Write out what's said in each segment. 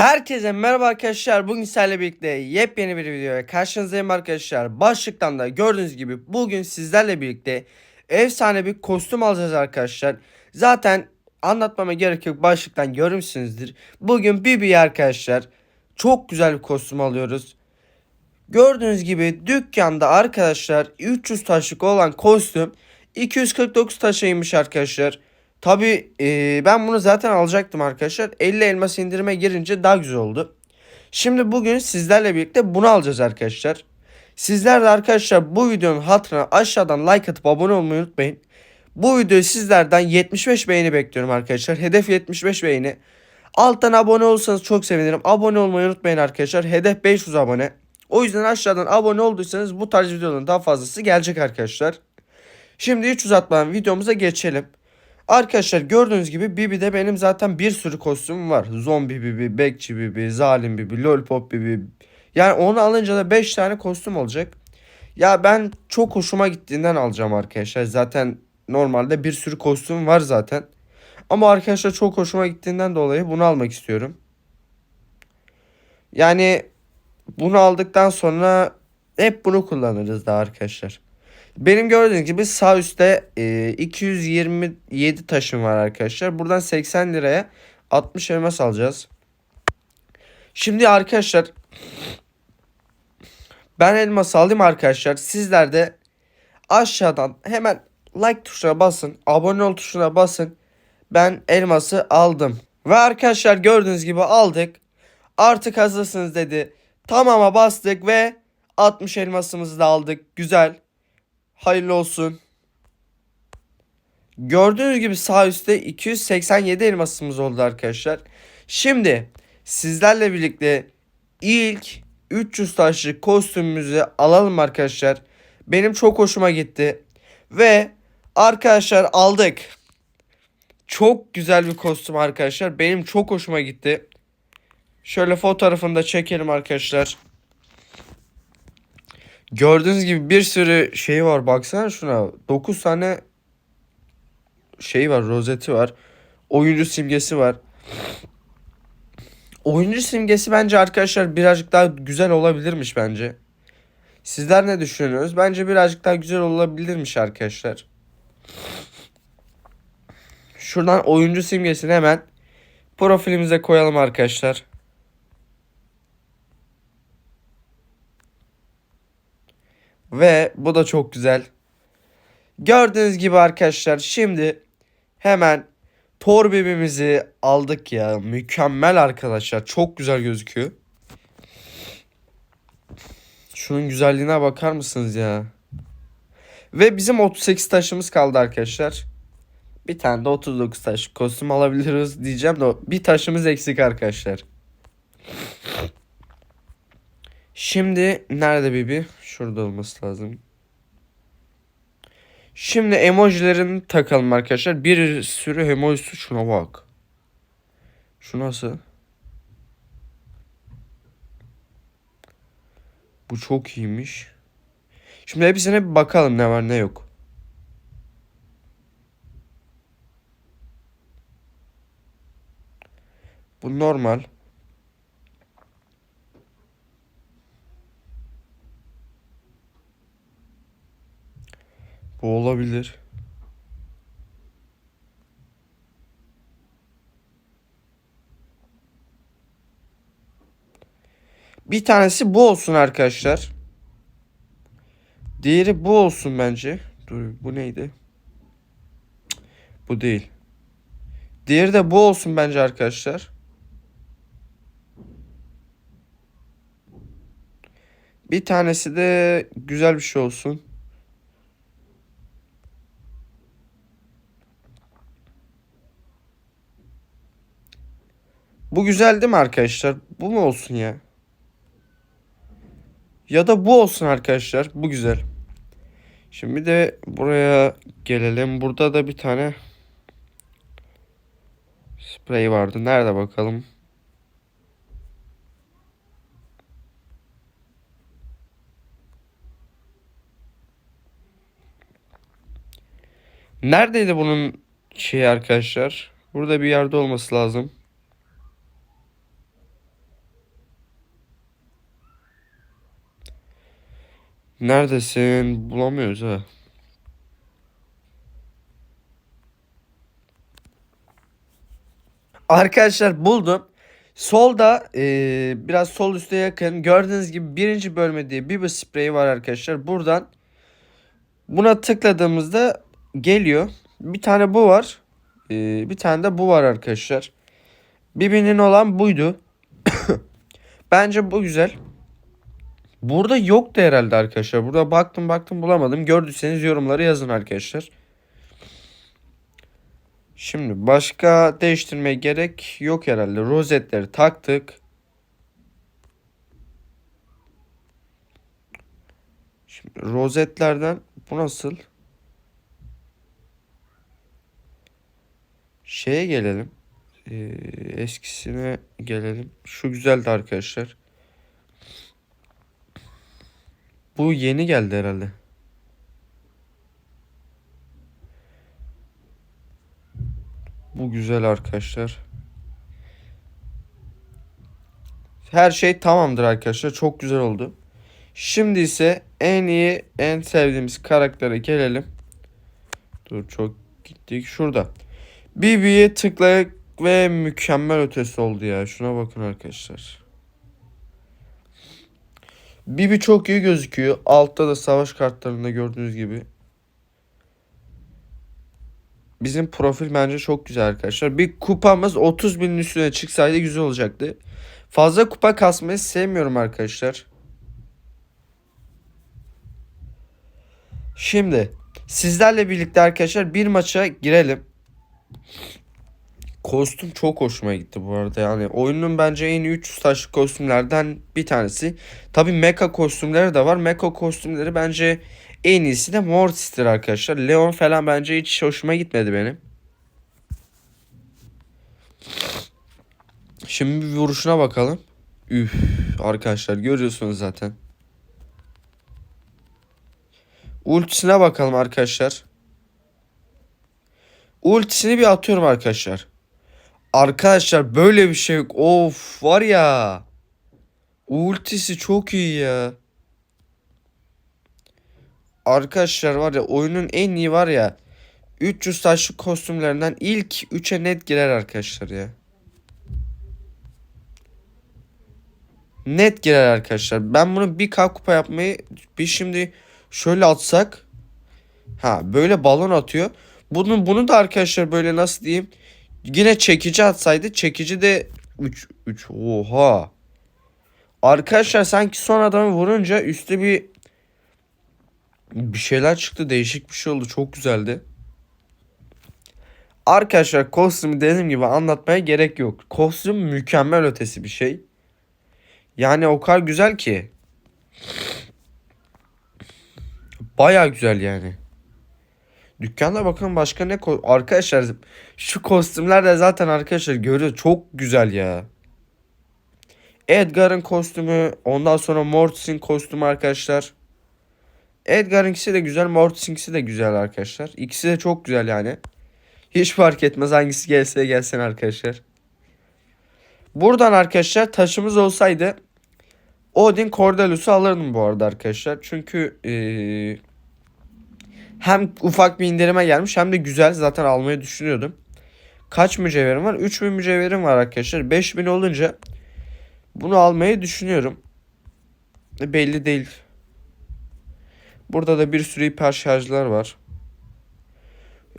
Herkese merhaba arkadaşlar. Bugün sizlerle birlikte yepyeni bir videoya karşınızdayım arkadaşlar. Başlıktan da gördüğünüz gibi bugün sizlerle birlikte efsane bir kostüm alacağız arkadaşlar. Zaten anlatmama gerek yok. Başlıktan görmüşsünüzdür. Bugün Bibi arkadaşlar çok güzel bir kostüm alıyoruz. Gördüğünüz gibi dükkanda arkadaşlar 300 taşlık olan kostüm 249 taşıymış arkadaşlar. Tabi ben bunu zaten alacaktım arkadaşlar. 50 elmas indirime girince daha güzel oldu. Şimdi bugün sizlerle birlikte bunu alacağız arkadaşlar. Sizler de arkadaşlar bu videonun hatırına aşağıdan like atıp abone olmayı unutmayın. Bu videoyu sizlerden 75 beğeni bekliyorum arkadaşlar. Hedef 75 beğeni. Alttan abone olursanız çok sevinirim. Abone olmayı unutmayın arkadaşlar. Hedef 500 abone. O yüzden aşağıdan abone olduysanız bu tarz videoların daha fazlası gelecek arkadaşlar. Şimdi hiç uzatmadan videomuza geçelim. Arkadaşlar gördüğünüz gibi Bibi'de benim zaten bir sürü kostümüm var. Zombi Bibi, Bekçi Bibi, Zalim Bibi, Lollipop Bibi. Yani onu alınca da 5 tane kostüm olacak. Ya ben çok hoşuma gittiğinden alacağım arkadaşlar. Zaten normalde bir sürü kostüm var zaten. Ama arkadaşlar çok hoşuma gittiğinden dolayı bunu almak istiyorum. Yani bunu aldıktan sonra hep bunu kullanırız da arkadaşlar. Benim gördüğünüz gibi sağ üstte e, 227 taşım var arkadaşlar. Buradan 80 liraya 60 elmas alacağız. Şimdi arkadaşlar ben elmas aldım arkadaşlar. Sizler de aşağıdan hemen like tuşuna basın. Abone ol tuşuna basın. Ben elması aldım. Ve arkadaşlar gördüğünüz gibi aldık. Artık hazırsınız dedi. Tamama bastık ve 60 elmasımızı da aldık. Güzel. Hayırlı olsun. Gördüğünüz gibi sağ üstte 287 elmasımız oldu arkadaşlar. Şimdi sizlerle birlikte ilk 300 taşlık kostümümüzü alalım arkadaşlar. Benim çok hoşuma gitti. Ve arkadaşlar aldık. Çok güzel bir kostüm arkadaşlar. Benim çok hoşuma gitti. Şöyle fotoğrafını da çekelim arkadaşlar. Gördüğünüz gibi bir sürü şey var. Baksana şuna. 9 tane şey var. Rozeti var. Oyuncu simgesi var. Oyuncu simgesi bence arkadaşlar birazcık daha güzel olabilirmiş bence. Sizler ne düşünüyorsunuz? Bence birazcık daha güzel olabilirmiş arkadaşlar. Şuradan oyuncu simgesini hemen profilimize koyalım arkadaşlar. Ve bu da çok güzel. Gördüğünüz gibi arkadaşlar şimdi hemen Thor bebimizi aldık ya. Mükemmel arkadaşlar. Çok güzel gözüküyor. Şunun güzelliğine bakar mısınız ya? Ve bizim 38 taşımız kaldı arkadaşlar. Bir tane de 39 taş kostüm alabiliriz diyeceğim de bir taşımız eksik arkadaşlar. Şimdi nerede Bibi? Şurada olması lazım. Şimdi emojilerini takalım arkadaşlar. Bir sürü emojisi şuna bak. Şu nasıl? Bu çok iyiymiş. Şimdi hepsine bir bakalım ne var ne yok. Bu normal. Bu olabilir. Bir tanesi bu olsun arkadaşlar. Diğeri bu olsun bence. Dur bu neydi? Bu değil. Diğeri de bu olsun bence arkadaşlar. Bir tanesi de güzel bir şey olsun. Bu güzel değil mi arkadaşlar? Bu mu olsun ya? Ya da bu olsun arkadaşlar. Bu güzel. Şimdi de buraya gelelim. Burada da bir tane sprey vardı. Nerede bakalım? Neredeydi bunun şey arkadaşlar? Burada bir yerde olması lazım. Neredesin? Bulamıyoruz ha. Arkadaşlar buldum. Solda eee, biraz sol üste yakın gördüğünüz gibi birinci bölme diye bir spreyi var arkadaşlar. Buradan buna tıkladığımızda geliyor. Bir tane bu var. Eee, bir tane de bu var arkadaşlar. Birbirinin olan buydu. Bence bu güzel. Burada yoktu herhalde arkadaşlar. Burada baktım baktım bulamadım. Gördüyseniz yorumları yazın arkadaşlar. Şimdi başka değiştirmeye gerek yok herhalde. Rozetleri taktık. Şimdi rozetlerden bu nasıl? Şeye gelelim. Ee, eskisine gelelim. Şu güzeldi arkadaşlar. Bu yeni geldi herhalde. Bu güzel arkadaşlar. Her şey tamamdır arkadaşlar. Çok güzel oldu. Şimdi ise en iyi, en sevdiğimiz karaktere gelelim. Dur çok gittik. Şurada. BB'ye tıklayak ve mükemmel ötesi oldu ya. Şuna bakın arkadaşlar. Bibi çok iyi gözüküyor. Altta da savaş kartlarında gördüğünüz gibi. Bizim profil bence çok güzel arkadaşlar. Bir kupamız 30 binin üstüne çıksaydı güzel olacaktı. Fazla kupa kasmayı sevmiyorum arkadaşlar. Şimdi sizlerle birlikte arkadaşlar bir maça girelim. Kostüm çok hoşuma gitti bu arada yani oyunun bence en iyi 300 taşlı kostümlerden bir tanesi. Tabi mecha kostümleri de var. Mecha kostümleri bence en iyisi de Mortis'tir arkadaşlar. Leon falan bence hiç hoşuma gitmedi benim. Şimdi bir vuruşuna bakalım. Üf arkadaşlar görüyorsunuz zaten. Ultisine bakalım arkadaşlar. Ultisini bir atıyorum arkadaşlar. Arkadaşlar böyle bir şey yok. Of var ya. Ultisi çok iyi ya. Arkadaşlar var ya oyunun en iyi var ya. 300 taşlı kostümlerinden ilk 3'e net girer arkadaşlar ya. Net girer arkadaşlar. Ben bunu bir K kupa yapmayı bir şimdi şöyle atsak. Ha böyle balon atıyor. Bunu bunu da arkadaşlar böyle nasıl diyeyim? Yine çekici atsaydı çekici de 3 3 oha. Arkadaşlar sanki son adamı vurunca üstte bir bir şeyler çıktı. Değişik bir şey oldu. Çok güzeldi. Arkadaşlar kostümü dediğim gibi anlatmaya gerek yok. Kostüm mükemmel ötesi bir şey. Yani o kadar güzel ki. Baya güzel yani. Dükkanda bakın başka ne ko- arkadaşlar şu kostümler de zaten arkadaşlar görüyor çok güzel ya. Edgar'ın kostümü ondan sonra Mortis'in kostümü arkadaşlar. Edgar'ınkisi de güzel Mortis'inkisi de güzel arkadaşlar. İkisi de çok güzel yani. Hiç fark etmez hangisi gelse gelsin arkadaşlar. Buradan arkadaşlar taşımız olsaydı Odin Cordelus'u alırdım bu arada arkadaşlar. Çünkü eee, hem ufak bir indirime gelmiş hem de güzel zaten almayı düşünüyordum. Kaç mücevherim var? 3000 mücevherim var arkadaşlar. 5000 olunca bunu almayı düşünüyorum. E, belli değil. Burada da bir sürü hiper şarjlar var.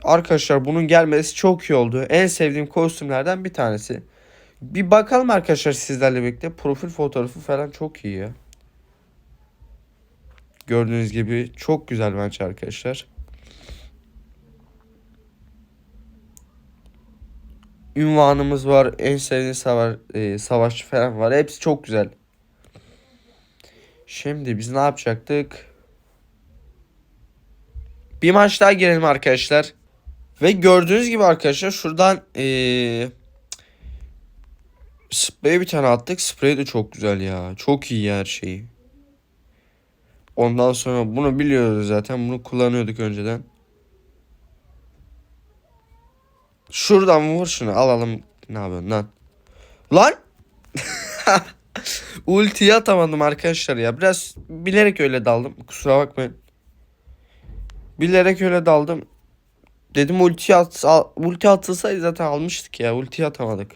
Arkadaşlar bunun gelmesi çok iyi oldu. En sevdiğim kostümlerden bir tanesi. Bir bakalım arkadaşlar sizlerle birlikte. Profil fotoğrafı falan çok iyi ya. Gördüğünüz gibi çok güzel bence arkadaşlar. Ünvanımız var. En sevdiğim savaş, e, savaşçı falan var. Hepsi çok güzel. Şimdi biz ne yapacaktık? Bir maç daha girelim arkadaşlar. Ve gördüğünüz gibi arkadaşlar şuradan ee, sprey bir tane attık. Sprey de çok güzel ya. Çok iyi her şeyi. Ondan sonra bunu biliyoruz zaten. Bunu kullanıyorduk önceden. Şuradan vur şunu alalım. Ne yapıyorsun lan? Lan! Ultiyi atamadım arkadaşlar ya. Biraz bilerek öyle daldım. Kusura bakmayın. Bilerek öyle daldım. Dedim ulti at ulti atılsaydı zaten almıştık ya. Ulti atamadık.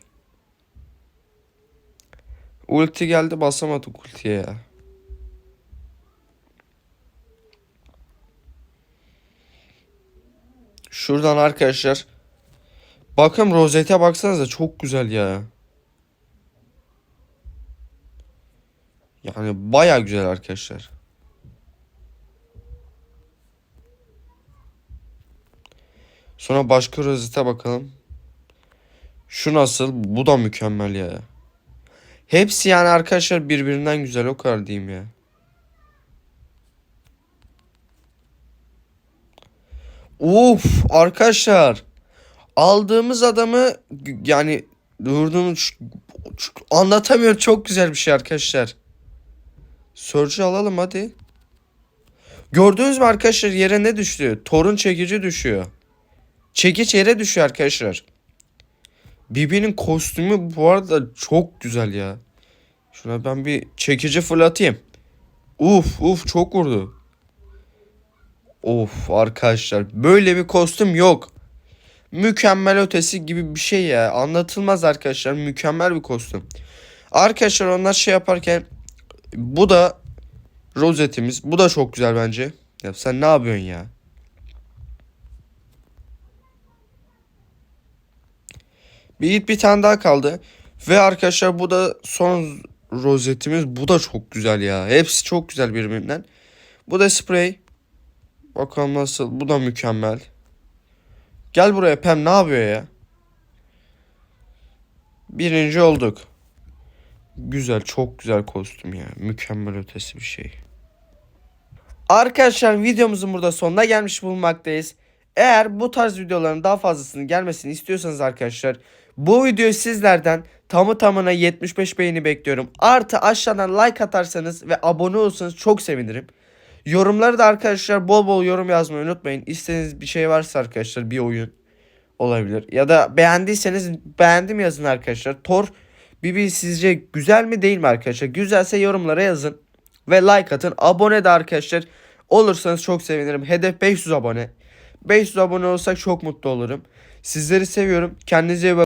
Ulti geldi basamadık ultiye ya. Şuradan arkadaşlar. Bakın rozete baksanıza çok güzel ya. Yani baya güzel arkadaşlar. Sonra başka rozete bakalım. Şu nasıl? Bu da mükemmel ya. Hepsi yani arkadaşlar birbirinden güzel o kadar diyeyim ya. Uf arkadaşlar. Aldığımız adamı yani durduğumuz anlatamıyorum çok güzel bir şey arkadaşlar. Surge'ü alalım hadi. Gördünüz mü arkadaşlar yere ne düştü? Torun çekici düşüyor. Çekiç yere düşüyor arkadaşlar. Bibi'nin kostümü bu arada çok güzel ya. Şuna ben bir çekici fırlatayım. Uf uf çok vurdu. Of arkadaşlar böyle bir kostüm yok. Mükemmel ötesi gibi bir şey ya. Anlatılmaz arkadaşlar. Mükemmel bir kostüm. Arkadaşlar onlar şey yaparken bu da rozetimiz. Bu da çok güzel bence. Ya sen ne yapıyorsun ya? Bir git bir tane daha kaldı. Ve arkadaşlar bu da son rozetimiz. Bu da çok güzel ya. Hepsi çok güzel birbirinden. Bu da sprey. Bakalım nasıl. Bu da mükemmel. Gel buraya Pem ne yapıyor ya? Birinci olduk. Güzel çok güzel kostüm ya. Mükemmel ötesi bir şey. Arkadaşlar videomuzun burada sonuna gelmiş bulunmaktayız. Eğer bu tarz videoların daha fazlasının gelmesini istiyorsanız arkadaşlar bu videoyu sizlerden tamı tamına 75 beğeni bekliyorum. Artı aşağıdan like atarsanız ve abone olursanız çok sevinirim. Yorumları da arkadaşlar bol bol yorum yazmayı unutmayın. İstediğiniz bir şey varsa arkadaşlar bir oyun olabilir. Ya da beğendiyseniz beğendim yazın arkadaşlar. Thor Bibi sizce güzel mi değil mi arkadaşlar? Güzelse yorumlara yazın. Ve like atın. Abone de arkadaşlar olursanız çok sevinirim. Hedef 500 abone. 500 abone olsak çok mutlu olurum. Sizleri seviyorum. Kendinize iyi bakın.